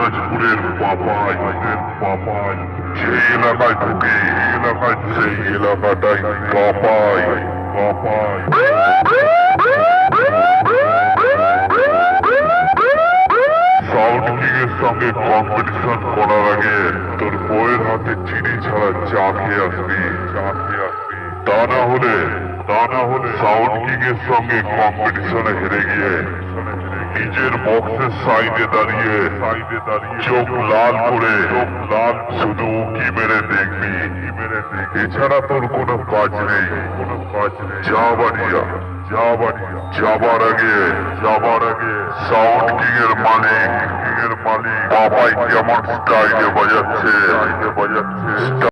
আমি সিরাজপুরের পাপাই পাপাই। সেই এলাকায় এই এলাকায় সেই এলাকাটাই পাপাই পাপাই। সাউন্ড কিং এর সঙ্গে কম্পিটিশন করার আগে তোর বইয়ের হাতে চিনি ছাড়া চা খেয়ে আসবি। চা খেয়ে আসবি। তা না হলে, তা না হলে সাউন্ড কিং এর সঙ্গে কম্পিটিশনে হেরে গিয়ে নিজের বক্সের সাইডে দাঁড়িয়ে সাইডে দাঁড়িয়ে চোখ লাল করে চোখ লাল শুধু দেখবি মেরে দেখবি। এছাড়া তোর কোনো কাজ নেই। কোনো কাজ নেই যা বাড়িয়া যা বাড়িয়া যাবার আগে যাবার আগে সাউন্ড কিং এর মালিক কিং এর মালিক, বাবাই কেমন স্টাইলে বাজাচ্ছে বাজাচ্ছে।